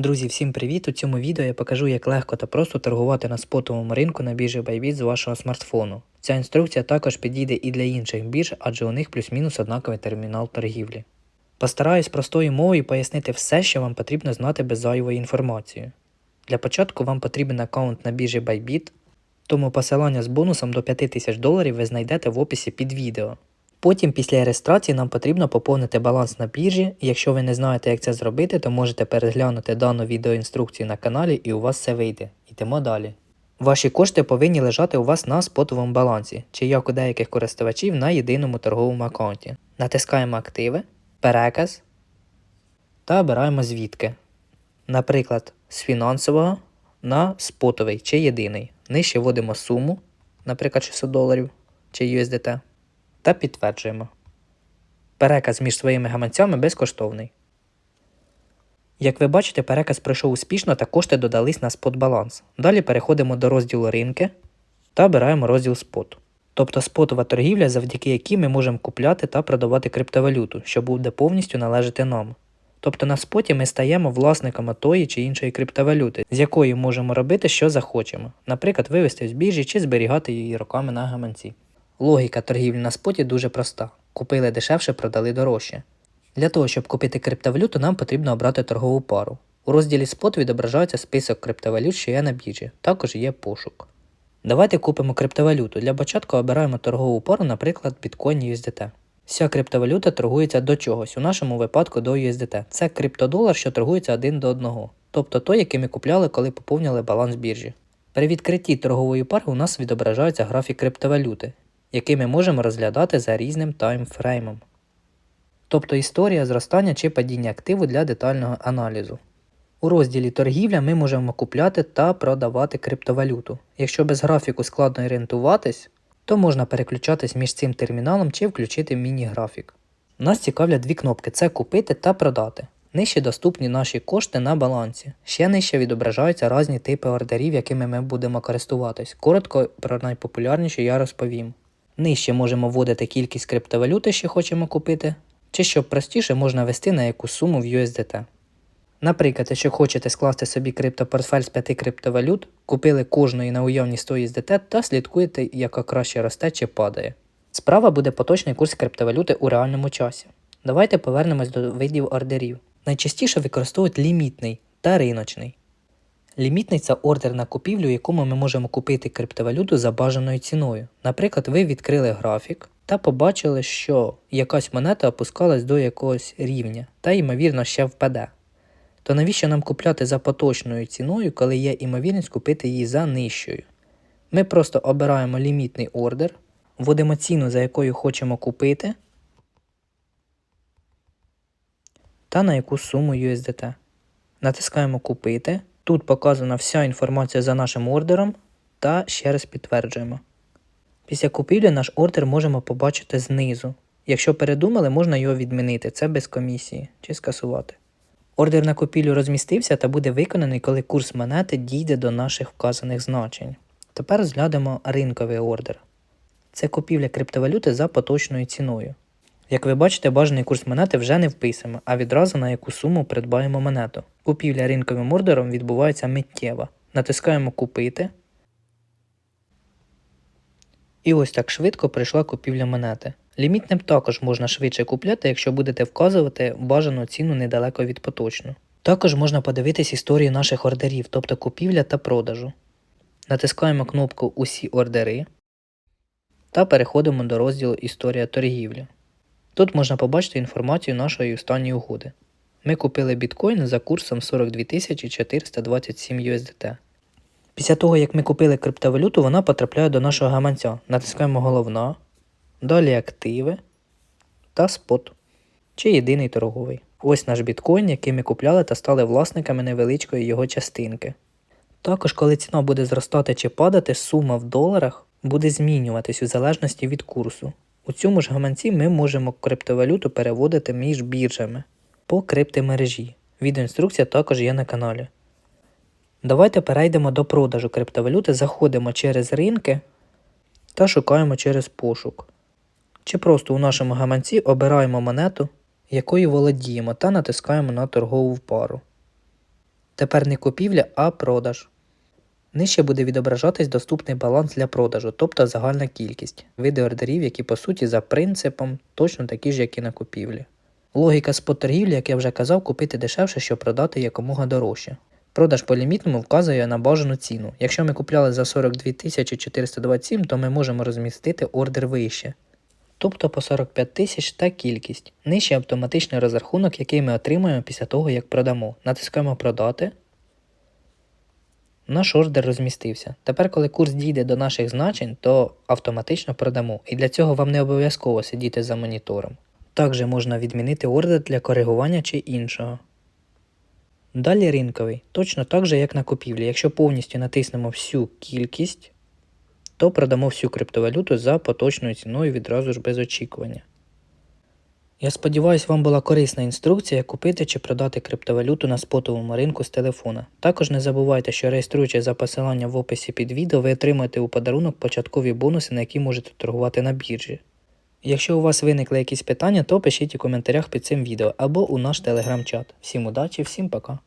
Друзі, всім привіт! У цьому відео я покажу, як легко та просто торгувати на спотовому ринку на біржі Bybit з вашого смартфону. Ця інструкція також підійде і для інших бірж, адже у них плюс-мінус однаковий термінал торгівлі. Постараюсь простою мовою пояснити все, що вам потрібно знати без зайвої інформації. Для початку вам потрібен аккаунт на біржі Bybit, тому посилання з бонусом до 5000 доларів ви знайдете в описі під відео. Потім після реєстрації нам потрібно поповнити баланс на біржі. Якщо ви не знаєте, як це зробити, то можете переглянути дану відеоінструкцію на каналі і у вас все вийде. Йдемо далі. Ваші кошти повинні лежати у вас на спотовому балансі, чи як у деяких користувачів на єдиному торговому аккаунті. Натискаємо активи, переказ та обираємо звідки. Наприклад, з фінансового на спотовий чи єдиний. Нижче вводимо суму, наприклад, 600 доларів чи USDT та підтверджуємо. Переказ між своїми гаманцями безкоштовний. Як ви бачите, переказ пройшов успішно та кошти додались на спот-баланс. Далі переходимо до розділу ринки та обираємо розділ спот. Тобто спотова торгівля, завдяки якій ми можемо купляти та продавати криптовалюту, що буде повністю належати нам. Тобто на споті ми стаємо власниками тої чи іншої криптовалюти, з якої можемо робити, що захочемо, наприклад, вивести з біржі чи зберігати її роками на гаманці. Логіка торгівлі на споті дуже проста: купили дешевше, продали дорожче. Для того, щоб купити криптовалюту, нам потрібно обрати торгову пару. У розділі спот відображається список криптовалют, що є на біржі, також є пошук. Давайте купимо криптовалюту. Для початку обираємо торгову пару, наприклад, Bitcoin USDT. Вся криптовалюта торгується до чогось, у нашому випадку до USDT. Це криптодолар, що торгується один до одного, тобто той, який ми купляли, коли поповнювали баланс біржі. При відкритті торгової пари у нас відображається графік криптовалюти, який ми можемо розглядати за різним таймфреймом. Тобто історія зростання чи падіння активу для детального аналізу. У розділі торгівля ми можемо купляти та продавати криптовалюту. Якщо без графіку складно орієнтуватись, то можна переключатись між цим терміналом чи включити міні-графік. Нас цікавлять дві кнопки: це купити та продати. Нижче доступні наші кошти на балансі. Ще нижче відображаються різні типи ордерів, якими ми будемо користуватись. Коротко про найпопулярніші я розповім. Нижче можемо вводити кількість криптовалюти, що хочемо купити, чи щоб простіше можна ввести на яку суму в USDT. Наприклад, якщо хочете скласти собі криптопортфель з 5 криптовалют, купили кожної на уявні 100 USDT та слідкуєте, яка краще росте чи падає. Справа буде поточний курс криптовалюти у реальному часі. Давайте повернемось до видів ордерів. Найчастіше використовують лімітний та риночний. Лімітний це ордер на купівлю, якому ми можемо купити криптовалюту за бажаною ціною. Наприклад, ви відкрили графік та побачили, що якась монета опускалась до якогось рівня та, ймовірно, ще впаде. То навіщо нам купляти за поточною ціною, коли є імовірність купити її за нижчою? Ми просто обираємо лімітний ордер, вводимо ціну, за якою хочемо купити, та на яку суму USDT. Натискаємо Купити. Тут показана вся інформація за нашим ордером та ще раз підтверджуємо. Після купівлі наш ордер можемо побачити знизу. Якщо передумали, можна його відмінити, це без комісії чи скасувати. Ордер на купівлю розмістився та буде виконаний, коли курс монети дійде до наших вказаних значень. Тепер розглянемо ринковий ордер. Це купівля криптовалюти за поточною ціною. Як ви бачите, бажаний курс монети вже не вписуємо, а відразу на яку суму придбаємо монету. Купівля ринковим ордером відбувається миттєво. Натискаємо Купити. І ось так швидко прийшла купівля монети. Лімітним також можна швидше купляти, якщо будете вказувати бажану ціну недалеко від поточну. Також можна подивитись історію наших ордерів, тобто купівля та продажу. Натискаємо кнопку Усі ордери та переходимо до розділу Історія торгівлі. Тут можна побачити інформацію нашої останньої угоди. Ми купили біткоін за курсом 42 427 USDT. Після того, як ми купили криптовалюту, вона потрапляє до нашого гаманця. Натискаємо головна, далі активи та спот чи єдиний торговий. Ось наш біткоін, який ми купляли та стали власниками невеличкої його частинки. Також, коли ціна буде зростати чи падати, сума в доларах буде змінюватись у залежності від курсу. У цьому ж гаманці ми можемо криптовалюту переводити між біржами по криптомережі. Відеоінструкція також є на каналі. Давайте перейдемо до продажу криптовалюти, заходимо через ринки та шукаємо через пошук. Чи просто у нашому гаманці обираємо монету, якою володіємо, та натискаємо на торгову пару. Тепер не купівля, а продаж. Нижче буде відображатись доступний баланс для продажу, тобто загальна кількість, види ордерів, які по суті за принципом точно такі ж, як і на купівлі. Логіка спот-торгівлі, як я вже казав, купити дешевше, щоб продати якомога дорожче. Продаж по лімітному вказує на бажану ціну. Якщо ми купляли за 42 427, то ми можемо розмістити ордер вище. Тобто по 45 тисяч та кількість. Нижче автоматичний розрахунок, який ми отримаємо після того, як продамо. Натискаємо продати. Наш ордер розмістився. Тепер, коли курс дійде до наших значень, то автоматично продамо. І для цього вам не обов'язково сидіти за монітором. Також можна відмінити ордер для коригування чи іншого. Далі ринковий. Точно так же, як на купівлі. Якщо повністю натиснемо всю кількість, то продамо всю криптовалюту за поточною ціною відразу ж без очікування. Я сподіваюся, вам була корисна інструкція, як купити чи продати криптовалюту на спотовому ринку з телефона. Також не забувайте, що реєструючи за посиланням в описі під відео, ви отримаєте у подарунок початкові бонуси, на які можете торгувати на біржі. Якщо у вас виникли якісь питання, то пишіть у коментарях під цим відео або у наш телеграм-чат. Всім удачі, всім пока!